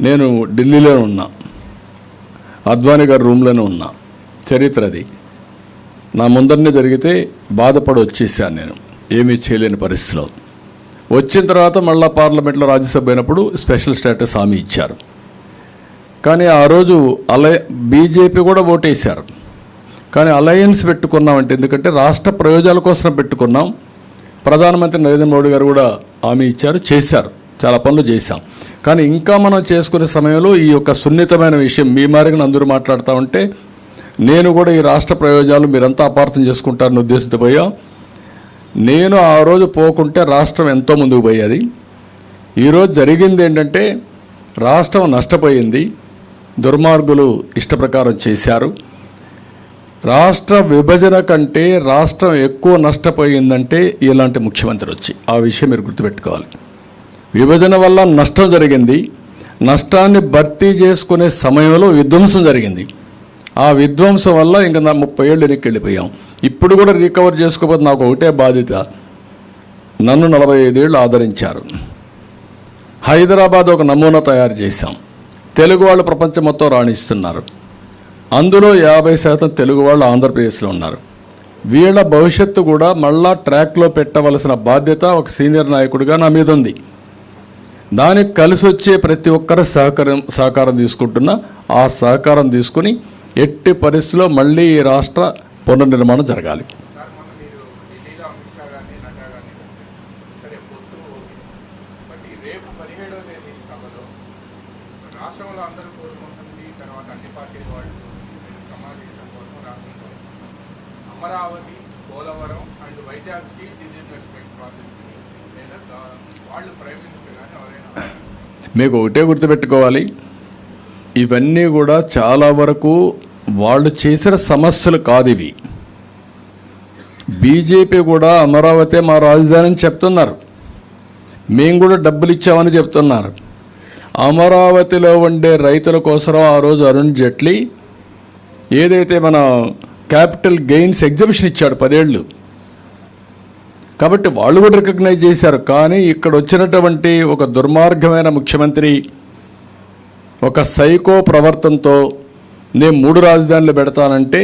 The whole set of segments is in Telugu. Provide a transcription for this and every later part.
నేను ఢిల్లీలో ఉన్నా. అద్వానీ గారి రూమ్లోనే ఉన్నా. చరిత్ర అది. నా ముందరనే జరిగితే బాధపడి వచ్చేసాను నేను. ఏమీ చేయలేని పరిస్థితిలో. వచ్చిన తర్వాత మళ్ళా పార్లమెంట్లో రాజ్యసభ అయినప్పుడు స్పెషల్ స్టేటస్ హామీ ఇచ్చారు. కానీ ఆ రోజు అలయ బీజేపీ కూడా ఓటేశారు. కానీ అలయన్స్ పెట్టుకున్నామంటే ఎందుకంటే రాష్ట్ర ప్రయోజనాల కోసం పెట్టుకున్నాం. ప్రధానమంత్రి నరేంద్ర మోడీ గారు కూడా హామీ ఇచ్చారు చేశారు. చాలా పనులు చేశాం. కానీ ఇంకా మనం చేసుకునే సమయంలో ఈ యొక్క సున్నితమైన విషయం మీ మారిగా అందరూ మాట్లాడుతూ ఉంటే నేను కూడా ఈ రాష్ట్ర ప్రయోజనాలు మీరంతా అపార్థం చేసుకుంటారని ఉద్దేశంతో పోయా. నేను ఆ రోజు పోకుంటే రాష్ట్రం ఎంతో ముందుకు పోయేది. ఈరోజు జరిగింది ఏంటంటే రాష్ట్రం నష్టపోయింది. దుర్మార్గులు ఇష్టప్రకారం చేశారు. రాష్ట్ర విభజన కంటే రాష్ట్రం ఎక్కువ నష్టపోయిందంటే ఇలాంటి ముఖ్యమంత్రి వచ్చి ఆ విషయం మీరు గుర్తుపెట్టుకోవాలి. విభజన వల్ల నష్టం జరిగింది. నష్టాన్ని భర్తీ చేసుకునే సమయంలో విధ్వంసం జరిగింది. ఆ విధ్వంసం వల్ల ఇంకా నా ముప్పై ఏళ్ళు వెనక్కి వెళ్ళిపోయాం. ఇప్పుడు కూడా రికవర్ చేసుకోకపోతే నాకు ఒకటే బాధ్యత. నన్ను నలభై ఐదేళ్ళు ఆదరించారు. హైదరాబాద్ ఒక నమూనా తయారు చేశాం. తెలుగు వాళ్ళు ప్రపంచం మొత్తం రాణిస్తున్నారు. అందులో యాభై శాతం తెలుగు వాళ్ళు ఆంధ్రప్రదేశ్లో ఉన్నారు. వీళ్ళ భవిష్యత్తు కూడా మళ్ళా ట్రాక్లో పెట్టవలసిన బాధ్యత ఒక సీనియర్ నాయకుడిగా నా మీద ఉంది. దానికి కలిసి వచ్చే ప్రతి ఒక్కరు సహకారం సహకారం తీసుకుంటున్నా ఆ సహకారం తీసుకుని ఎట్టి పరిస్థితిలో మళ్ళీ ఈ రాష్ట్ర పునర్నిర్మాణం జరగాలి. అమరావతి పోలవరం అండ్ వైజాగ్ డిజిన్వెస్ట్మెంట్ ప్రాసెస్కి లేదా మీకు ఒకటే గుర్తుపెట్టుకోవాలి. ఇవన్నీ కూడా చాలా వరకు వాళ్ళు చేసిన సమస్యలు కాదు ఇవి. బీజేపీ కూడా అమరావతి మా రాజధాని అని చెప్తున్నారు. మేము కూడా డబ్బులు ఇచ్చామని చెప్తున్నారు. అమరావతిలో ఉండే రైతుల కోసం ఆ రోజు అరుణ్ జైట్లీ ఏదైతే మన క్యాపిటల్ గెయిన్స్ ఎగ్జిబిషన్ ఇచ్చాడు పదేళ్ళు. కాబట్టి వాళ్ళు కూడా రికగ్నైజ్ చేశారు. కానీ ఇక్కడ వచ్చినటువంటి ఒక దుర్మార్గమైన ముఖ్యమంత్రి ఒక సైకో ప్రవర్తనతో నేను మూడు రాజధానులు పెడతానంటే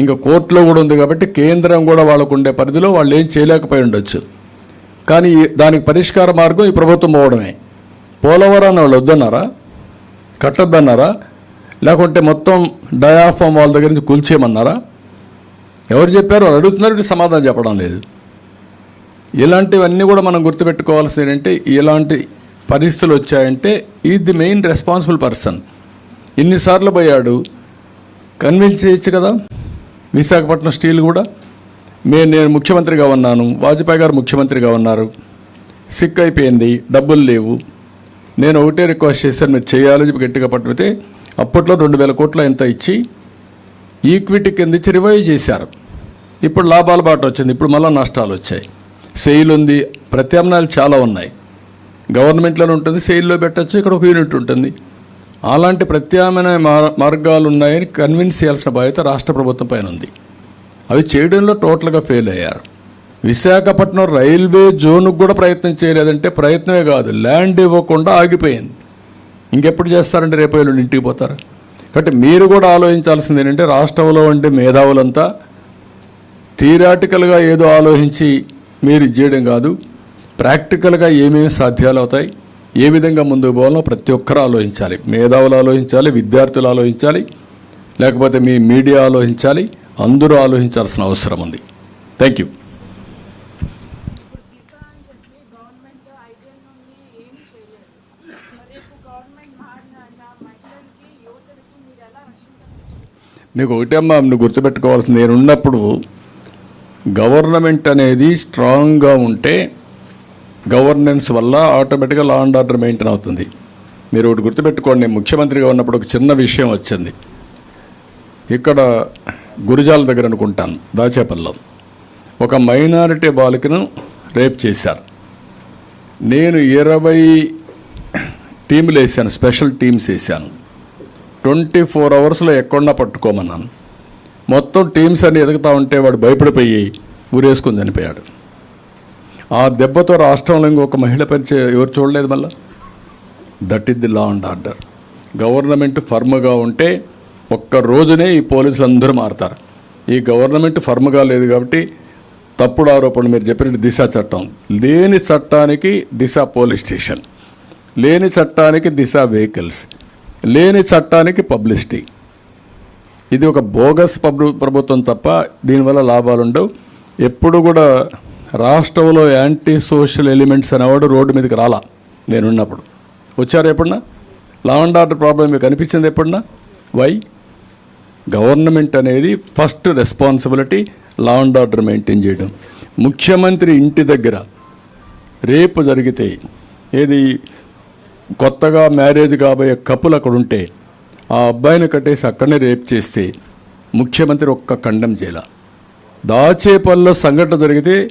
ఇంకా కోర్టులో కూడా ఉంది కాబట్టి కేంద్రం కూడా వాళ్ళకు ఉండే పరిధిలో వాళ్ళు ఏం చేయలేకపోయి ఉండొచ్చు. కానీ దానికి పరిష్కార మార్గం ఈ ప్రభుత్వం పోవడమే. పోలవరాన్ని వాళ్ళు వద్దన్నారా? కట్టొద్దన్నారా? లేకుంటే మొత్తం డయాఫామ్ వాళ్ళ దగ్గర నుంచి కూల్చేయమన్నారా? ఎవరు చెప్పారు? వాళ్ళు అడుగుతున్నారు సమాధానం చెప్పడం లేదు. ఇలాంటివన్నీ కూడా మనం గుర్తుపెట్టుకోవాల్సింది ఏంటంటే ఇలాంటి పరిస్థితులు వచ్చాయంటే ఈ ది మెయిన్ రెస్పాన్సిబుల్ పర్సన్. ఇన్నిసార్లు పోయాడు కన్విన్స్ చేయొచ్చు కదా? విశాఖపట్నం స్టీల్ కూడా. మేము నేను ముఖ్యమంత్రిగా ఉన్నాను వాజ్పేయి గారు ముఖ్యమంత్రిగా ఉన్నారు. సిక్ అయిపోయింది డబ్బులు లేవు. నేను ఒకటే రిక్వెస్ట్ చేశాను మీరు చేయాలని చెప్పి గట్టిగా పట్టుకుతే అప్పట్లో రెండు వేల కోట్లు ఎంత ఇచ్చి ఈక్విటీ కింద ఇచ్చి రివైవ్ చేశారు. ఇప్పుడు లాభాల బాట వచ్చింది ఇప్పుడు మళ్ళీ నష్టాలు వచ్చాయి. సెయిల్ ఉంది. ప్రత్యామ్నాయాలు చాలా ఉన్నాయి. గవర్నమెంట్లోనే ఉంటుంది సెయిల్లో పెట్టచ్చు ఇక్కడ ఒక యూనిట్ ఉంటుంది. అలాంటి ప్రత్యామ్నాయ మార్- మార్గాలు ఉన్నాయని కన్విన్స్ చేయాల్సిన బాధ్యత రాష్ట్ర ప్రభుత్వం పైన ఉంది. అవి చేయడంలో టోటల్గా ఫెయిల్ అయ్యారు. విశాఖపట్నం రైల్వే జోన్కు కూడా ప్రయత్నం చేయలేదంటే ప్రయత్నమే కాదు ల్యాండ్ ఇవ్వకుండా ఆగిపోయింది. ఇంకెప్పుడు చేస్తారంటే రేపు ఎల్లుండి ఇంటికి పోతారు. కాబట్టి మీరు కూడా ఆలోచించాల్సింది ఏంటంటే రాష్ట్రంలో ఉండే మేధావులంతా థియరాటికల్గా ఏదో ఆలోచించి మీరు ఇది చేయడం కాదు ప్రాక్టికల్గా ఏమేమి సాధ్యాలు అవుతాయి ఏ విధంగా ముందుకు పోవాలో ప్రతి ఒక్కరు ఆలోచించాలి. మేధావులు ఆలోచించాలి విద్యార్థులు ఆలోచించాలి లేకపోతే మీ మీడియా ఆలోచించాలి అందరూ ఆలోచించాల్సిన అవసరం ఉంది. థ్యాంక్ యూ మీకు ఒకటే అమ్మా నువ్వు గుర్తుపెట్టుకోవాల్సింది నేను ఉన్నప్పుడు గవర్నమెంట్ అనేది స్ట్రాంగ్గా ఉంటే గవర్నెన్స్ వల్ల ఆటోమేటిక్గా లా అండ్ ఆర్డర్ మెయింటైన్ అవుతుంది. మీరు ఒకటి గుర్తుపెట్టుకోండి ముఖ్యమంత్రిగా ఉన్నప్పుడు ఒక చిన్న విషయం వచ్చింది. ఇక్కడ గురిజాల దగ్గర అనుకుంటాను దాచేపల్లిలో. ఒక మైనారిటీ బాలికను రేప్ చేశారు. నేను ఇరవై టీములు వేసాను స్పెషల్ టీమ్స్ వేసాను. ట్వంటీ ఫోర్ అవర్స్లో ఎక్కడున్నా పట్టుకోమన్నాను. మొత్తం టీమ్స్ అన్ని ఎదుగుతా ఉంటే వాడు భయపడిపోయి ఊరేసుకుని చనిపోయాడు. ఆ దెబ్బతో రాష్ట్రంలో ఇంకొక మహిళ పరిచయం ఎవరు చూడలేదు మళ్ళా? That is the law and order government ఫర్మ్గా ఉంటే ఒక్క రోజునే ఈ పోలీసులు అందరూ మారుతారు. ఈ గవర్నమెంట్ ఫర్మ్గా లేదు కాబట్టి తప్పుడు ఆరోపణలు మీరు చెప్పినట్టు దిశ చట్టం. లేని చట్టానికి దిశ పోలీస్ స్టేషన్. లేని చట్టానికి దిశ వెహికల్స్ లేని చట్టానికి పబ్లిసిటీ ఇది ఒక బోగస్ ప్రభు ప్రభుత్వం తప్ప దీనివల్ల లాభాలు ఉండవు. ఎప్పుడు కూడా రాష్ట్రంలో యాంటీ సోషల్ ఎలిమెంట్స్ అనేవాడు రోడ్డు మీదకి రాలా. నేనున్నప్పుడు వచ్చారు ఎప్పుడన్నా? లా అండ్ ఆర్డర్ ప్రాబ్లం మీకు అనిపించింది ఎప్పుడన్నా? వై గవర్నమెంట్ అనేది first responsibility law and order maintain చేయడం. ముఖ్యమంత్రి ఇంటి దగ్గర రేపు జరిగితే ఏది కొత్తగా మ్యారేజ్ కాబోయే కపులు అక్కడ ఉంటే ఆ అబ్బాయిని కట్టేసి అక్కడనే రేప్ చేస్తే ముఖ్యమంత్రి ఒక్క ఖండం చేయాల. దాచేపల్లిలో సంఘటన జరిగితే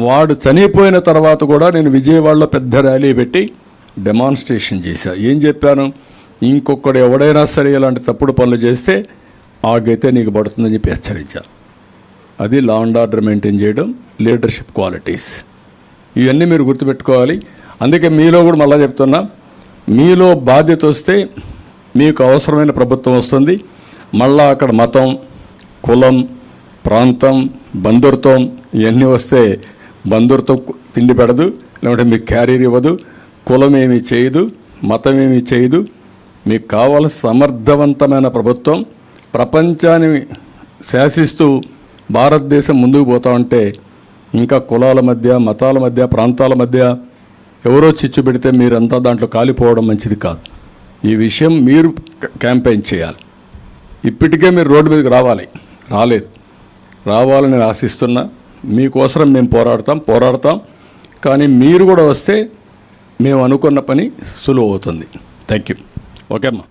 వాడు చనిపోయిన తర్వాత కూడా నేను విజయవాడలో పెద్ద ర్యాలీ పెట్టి డెమాన్స్ట్రేషన్ చేశా. ఏం చెప్పాను? ఇంకొకడు ఎవడైనా సరే ఇలాంటి తప్పుడు పనులు చేస్తే ఆగైతే నీకు పడుతుందని చెప్పి హెచ్చరించా. అది లా అండ్ ఆర్డర్ మెయింటైన్ చేయడం లీడర్షిప్ క్వాలిటీస్ ఇవన్నీ మీరు గుర్తుపెట్టుకోవాలి. అందుకే మీలో కూడా మళ్ళీ చెప్తున్నా మీలో బాధ్యత వస్తే మీకు అవసరమైన ప్రభుత్వం వస్తుంది. మళ్ళా అక్కడ మతం కులం ప్రాంతం బంధుత్వం ఇవన్నీ వస్తే బంధుత్వం తిండి పెడదు లేకుంటే మీకు క్యారీర్ ఇవ్వదు కులం ఏమీ చేయదు మతం ఏమీ చేయదు. మీకు కావాల్సిన సమర్థవంతమైన ప్రభుత్వం. ప్రపంచాన్ని శాసిస్తూ భారతదేశం ముందుకు పోతా ఉంటే ఇంకా కులాల మధ్య మతాల మధ్య ప్రాంతాల మధ్య ఎవరో చిచ్చు పెడితే మీరంతా దాంట్లో కాలిపోవడం మంచిది కాదు. ఈ విషయం మీరు క్యాంపెయిన్ చేయాలి. ఇప్పటికే మీరు రోడ్డు మీదకి రావాలి. రాలేదు. రావాలని ఆశిస్తున్నా మీకోసం మేము పోరాడతాం పోరాడతాం. కానీ మీరు కూడా వస్తే మేము అనుకున్న పని సులువు అవుతుంది. థ్యాంక్ యూ ఓకే అమ్మా.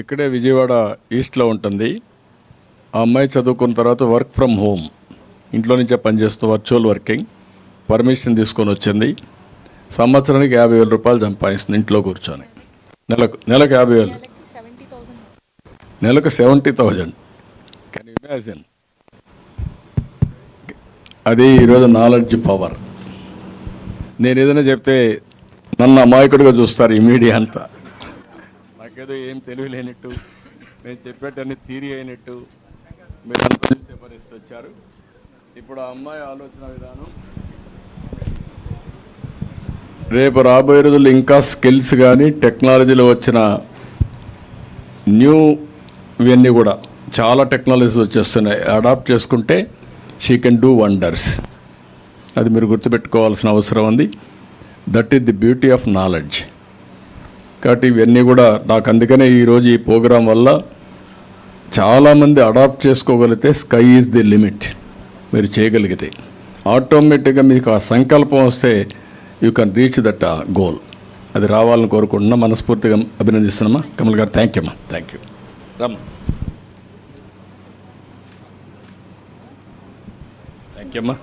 ఇక్కడే విజయవాడ ఈస్ట్లో ఉంటుంది. ఆ అమ్మాయి చదువుకున్న తర్వాత వర్క్ ఫ్రమ్ హోమ్. ఇంట్లో నుంచే పనిచేస్తూ వర్చువల్ వర్కింగ్. పర్మిషన్ తీసుకొని వచ్చింది. సంవత్సరానికి యాభై వేల రూపాయలు సంపాదిస్తుంది ఇంట్లో కూర్చొని. నెలకు నెలకు యాభై వేలు. నెలకు సెవెంటీ థౌజండ్. కెన్ ఇమాజిన్ అది ఈరోజు నాలెడ్జ్ పవర్. నేను ఏదైనా చెప్తే నన్ను అమాయకుడిగా చూస్తారు ఈ మీడియా అంతా. నాకేదో ఏం తెలివి లేనట్టు నేను చెప్పేటన్ని థీరీ అయినట్టు మీరు అంతా చూసే పరిస్థితి వచ్చారు. ఇప్పుడు ఆ అమ్మాయి ఆలోచన విధానం. రేపు రాబోయే రోజుల్లో ఇంకా స్కిల్స్ కానీ టెక్నాలజీలో వచ్చిన న్యూ ఇవన్నీ కూడా చాలా టెక్నాలజీస్ వచ్చేస్తున్నాయి. అడాప్ట్ చేసుకుంటే షీ కెన్ డూ వండర్స్. అది మీరు గుర్తుపెట్టుకోవాల్సిన అవసరం ఉంది. That is the beauty of knowledge. కాబట్టి ఇవన్నీ కూడా నాకు అందుకనే ఈరోజు ఈ ప్రోగ్రాం వల్ల చాలామంది అడాప్ట్ చేసుకోగలిగితే స్కై ఈజ్ ది లిమిట్ మీరు చేయగలిగితే. ఆటోమేటిక్గా మీకు ఆ సంకల్పం వస్తే you can reach that goal. అది రావాలని కోరుకుంటున్నా మనస్ఫూర్తిగా అభినందిస్తున్నామా? కమల్ గారు థ్యాంక్ యూ అమ్మా. Thank you. రమ్మా థ్యాంక్ యూ అమ్మా.